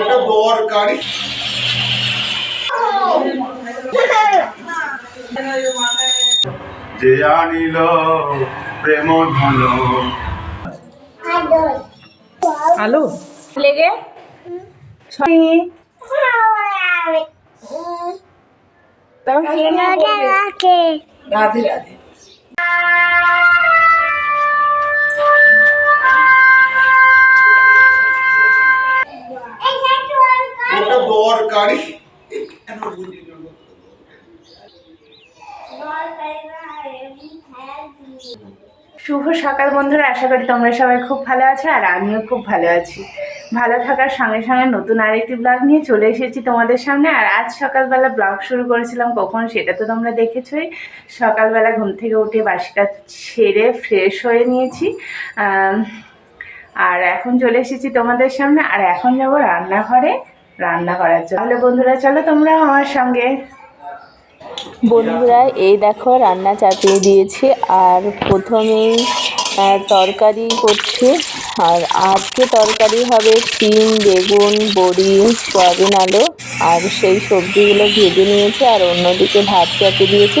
ওটা দরকারি যে আনিল প্রেম ধন। আলু? লেগে? রাধে রাধে। সকাল বন্ধুরা, আশা করি তোমরা সবাই খুব ভালো আছো আর আমিও খুব ভালো আছি। ভালো থাকার সঙ্গে সঙ্গে নতুন আরেকটি ব্লগ নিয়ে চলে এসেছি তোমাদের সামনে। আর আজ সকালবেলা ব্লগ শুরু করেছিলাম কখন সেটা তো তোমরা দেখেছোই। সকালবেলা ঘুম থেকে উঠে বাসি কাজ সেরে ফ্রেশ হয়ে নিয়েছি। আর এখন চলে এসেছি তোমাদের সামনে। আর এখন যাব রান্নাঘরে, রান্না করার জন্য। তাহলে বন্ধুরা, চলো তোমরা আমার সঙ্গে বন্ধুরা, এই দেখো রান্না চাপিয়ে দিয়েছি আর প্রথমেই তরকারি করছি। আর আজকে তরকারি হবে সিম বেগুন, বড়ি, সয়াবিন, আলু। আর সেই সবজিগুলো ভেজে নিয়েছি আর অন্যদিকে ভাত চাপিয়ে দিয়েছি।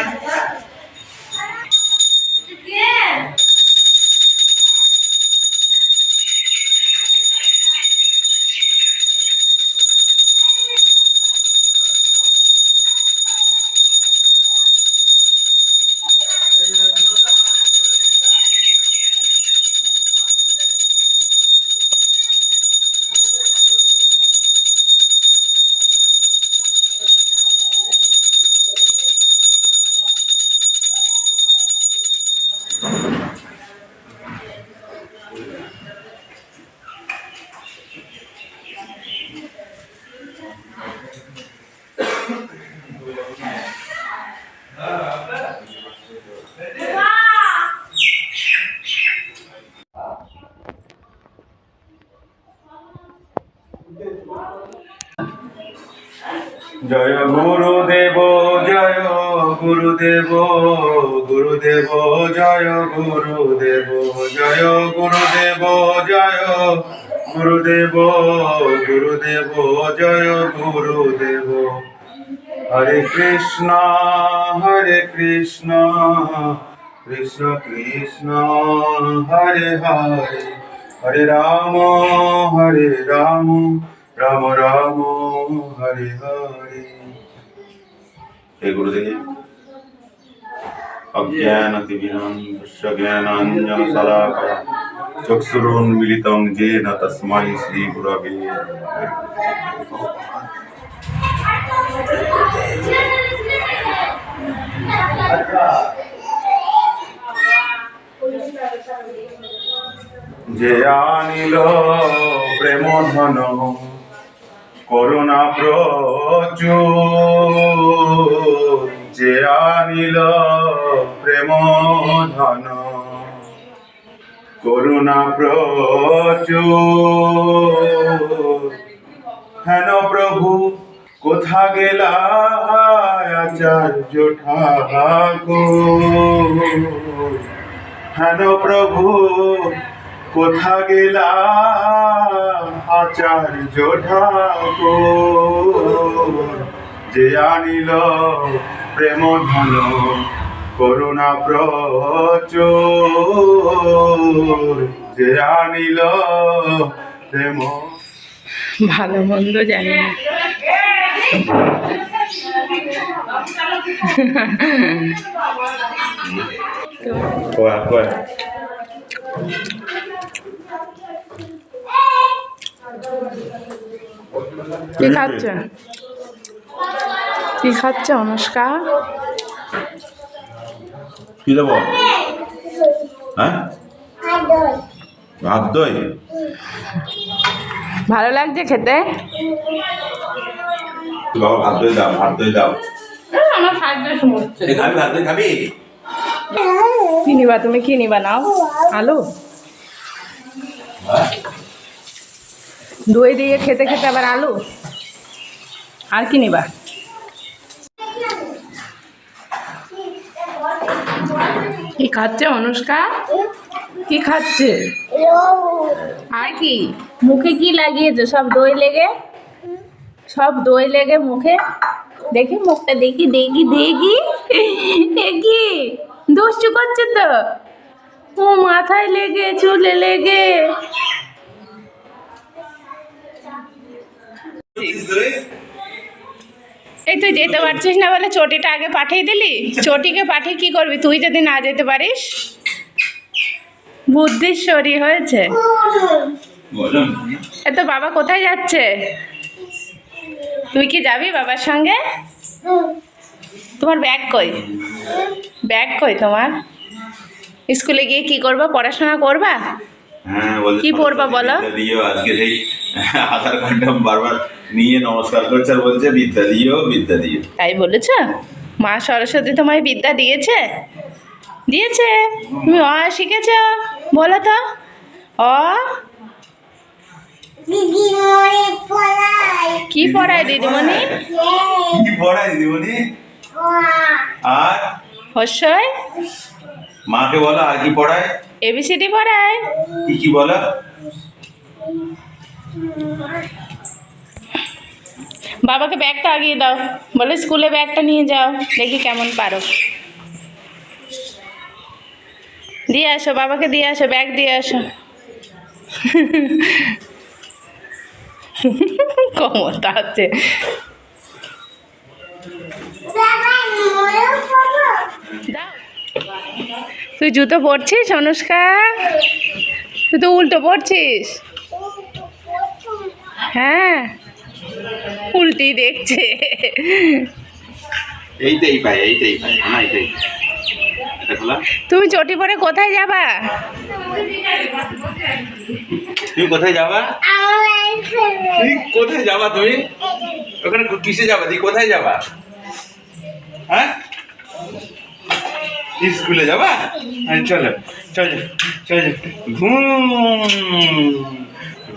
Obrigada. জয় গুরুদেব জয় গুরুদেব গুরুদেব, জয় গুরুদেব জয় গুরুদেব জয় গুরুদেব গুরুদেব, জয় গুরুদেব। হরে কৃষ্ণ হরে কৃষ্ণ কৃষ্ণ কৃষ্ণ, হরে হরে। হরে রাম হরে রাম। রাম রাম, হরে হরে। হে গুরুদেব অজ্ঞানতি বিনাশ জ্ঞানাঞ্জন শলাকয়া চক্ষুরোন্মিলিতং যেন তস্মাই শ্রী গুরবে যে প্রেম ধন করুণা প্রচুর, যে আনিল প্রেম ধন। করুণা প্রচুর। হেন প্রভু, কোথা গেলা আচার্য ঠাকুর? হেন প্রভু, কোথা গেলা আচার্য ঠাকুর যে আনিল প্রেম ধন করুণা প্রচুর। যে আনিল প্রেম ভালো মন্দ জানি না। কয় কয়? কি খাচ্ছ? কি খাচ্ছ অনুষ্কা? কি দেবো? হ্যাঁ? ভাত দই? ভালো লাগছে খেতে? বাবা ভাত দই দাও ভাত দই দাও। আমার খাদ্য সমস্যা এ খাবি ভাত দই খাবি? কি নিবা তুমি কি নিবা নাও? আলু? দই দিয়ে খেতে খেতে আবার আলু? আর কি নিবা? কি খাচ্ছে অনুষ্কা? কি খাচ্ছে? আর কি? মুখে কি লাগিয়েছে? সব দই লেগে? সব দই লেগে মুখে? দেখি মুখটা দেখি দেখি দেখি। দেখি দুষ্টু করছে তো? ও মাথায় লেগে চুলে লেগে। এই তুই যেতে পারছিস না বলে চটিটা আগে পাঠিয়ে দিলি? চটিকে পাঠিয়ে কি করবি? তুই যদি না যেতে পারিস? বুদ্ধিশ্বরী হয়েছে। এ তো বাবা কোথায় যাচ্ছে? তুই কি যাবি বাবার সঙ্গে? তোমার ব্যাগ কই? ব্যাগ কই তোমার? স্কুলে গিয়ে কি করবা? পড়াশোনা করবা? হ্যাঁ কি পড়বা বলো? আজকে সেই আধার কার্ডটা বারবার নিয়ে নমস্কার করছে আর বলছে বিদ্যা দিও বিদ্যা দিও। তাই বলেছ? মা সরস্বতী তোমায় বিদ্যা দিয়েছে? দিয়েছে? তুমি অ শিখেছ? বলো তো। অ? কি পড়ায় দিদিমণি? কি পড়ায় দিদিমণি? আর? হস্যই মাকে বলো আর কি পড়ায়? এবিসিডি পড়ায়। কি কি বলো? বাবাকে ব্যাগটা আগিয়ে দাও। বলে, স্কুলে ব্যাগটা নিয়ে যাও, দেখি কেমন পারো। দিয়ে আসো, বাবাকে দিয়ে আসো, ব্যাগ দিয়ে আসো। ক্ষমতা আছে। তুই জুতো পরছিস, অনুষ্কা? তুই তো উল্টো পরছিস। হ্যাঁ। উল্টি দেখছে। এইটাই পাই এইটাই পাই না এইটাই। তুমি চটি পরে কোথায় যাবা? তুমি কোথায় যাবা? তুমি কোথায় যাবা তুমি? ওখানে কিসে যাবা? দি কোথায় যাবা? হ্যাঁ? স্কুলে যাবা? হ্যাঁ চলো চলো চলো। ঘুম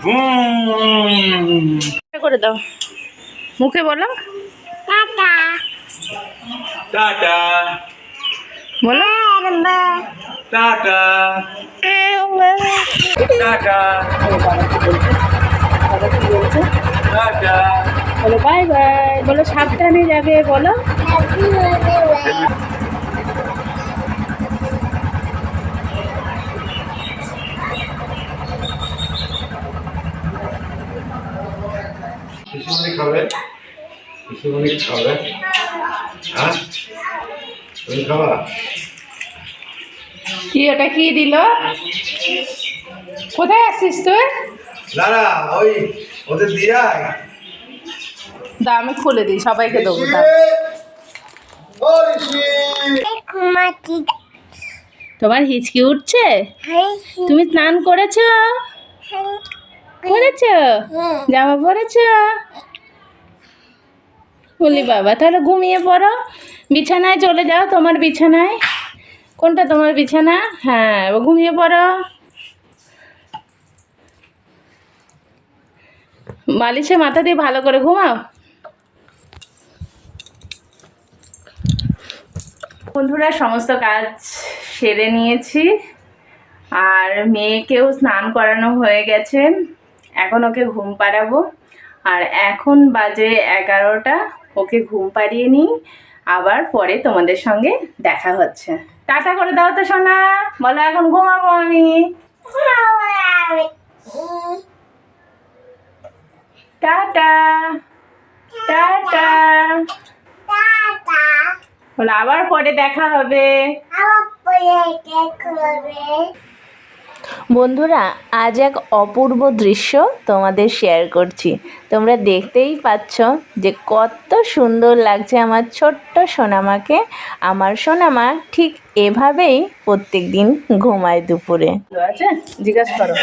ঘুম। করে দাও। মুখে বলো। টাটা। টাটা। বলো। টাটা। টাটা। টাটা। বলো বাই বাই। বলো সাবধানে যাবে বলো। পিসিমণি খাবে? পিসিমণি খাবে? হ্যাঁ? তুমি খাবা? কি ওটা কি দিল? কোথায় আসছিস তুই? না ওই ওদের দিয়ে আয়। দা আমি খুলে দিই সবাইকে দেবো তোমার হিচকি উঠছে? তুমি স্নান করেছ? করেছ? জামা পরেছো? বলি বাবা, তাহলে ঘুমিয়ে পড়ো। বিছানায় চলে যাও, তোমার বিছানায়। কোনটা তোমার বিছানা? হ্যাঁ ঘুমিয়ে পড়ো। বালিশে মাথা দিয়ে ভালো করে ঘুমাও। বন্ধুরা, সমস্ত কাজ সেরে নিয়েছি। আর মেয়েকেও স্নান করানো হয়ে গেছে। এখন ওকে ঘুম পাড়াবো। আর এখন বাজে এগারোটা। ওকে ঘুম পাড়িয়ে নিই, আবার পরে তোমাদের সঙ্গে দেখা হচ্ছে। টাটা করে দাও তো, সোনা। বলো, এখন ঘুমাবো আমি। টাটা। টাটা। বলো, আবার পরে দেখা হবে। বন্ধুরা আজ এক অপূর্ব দৃশ্য তোমাদের শেয়ার করছি। তোমরা দেখতেই পাচ্ছ যে কত সুন্দর লাগছে আমার ছোট্ট সোনামাকে। আমার সোনামা ঠিক এভাবেই প্রত্যেক দিন ঘুমায় দুপুরে। আছে? জিজ্ঞাসা করো।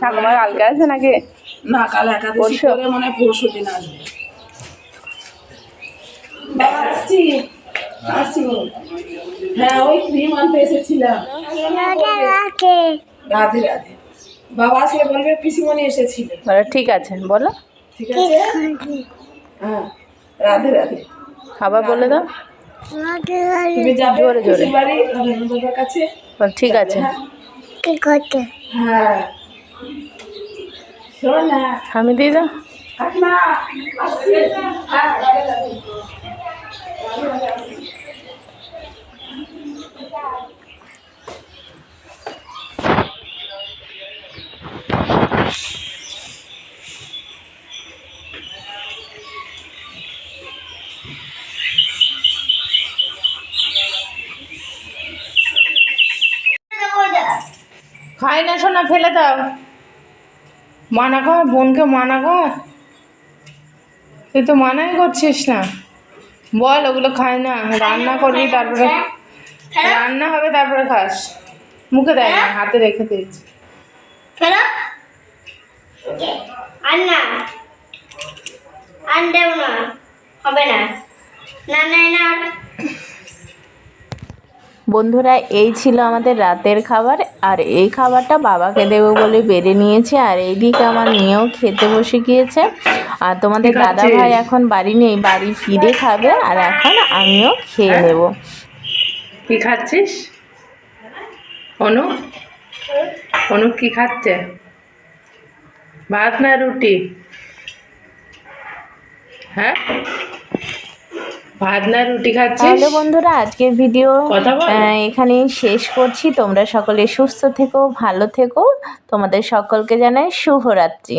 ঠাকুমা কালকে আছে নাকি? না কাল একাদশী পরশু? করে মনে হয় পরশু দিন আসবে হ্যাঁ ওই ক্রিম আনতে এসেছিলাম। রাধে রাধে। বাবা আসলে বলবে পিসিমণি এসেছিল। ঠিক আছে বলো। ঠিক আছে? হ্যাঁ রাধে রাধে। আবার বলে দাও। তুমি যাবে জোরে জোরে। বাড়ি বাবার কাছে? ঠিক আছে। হ্যাঁ? কি করতে হ্যাঁ। শোন আমি হ্যাঁ রাধে রাধে। খাই না শোনা ফেলে দাও। মানা কর, বোনকে মানা কর। তুই তো মানাই করছিস না। বল, ওগুলো খায় না। রান্না করবি, তারপরে রান্না হবে, তারপরে খাস। মুখে দেয় না, হাতে রেখে দিয়েছি। আর না। আর না। হবে না। না না বন্ধুরা এই ছিল আমাদের রাতের খাবার। আর এই খাবারটা বাবাকে দেবো বলে বেড়ে নিয়েছে আর এইদিকে আমার মেয়েও খেতে বসে গিয়েছে। আর তোমাদের দাদা। ভাই এখন বাড়ি নেই বাড়ি ফিরে খাবে আর এখন আমিও খেয়ে নেব। কি খাচ্ছিস? অনু? অনু কি খাচ্ছে? ভাত না রুটি? হ্যাঁ? ভাত না রুটি খাচ্ছিস? তাহলে বন্ধুরা আজকের ভিডিও এখানে শেষ করছি। তোমরা সকলে সুস্থ থেকো ভালো থেকো। তোমাদের সকলকে জানাই শুভরাত্রি।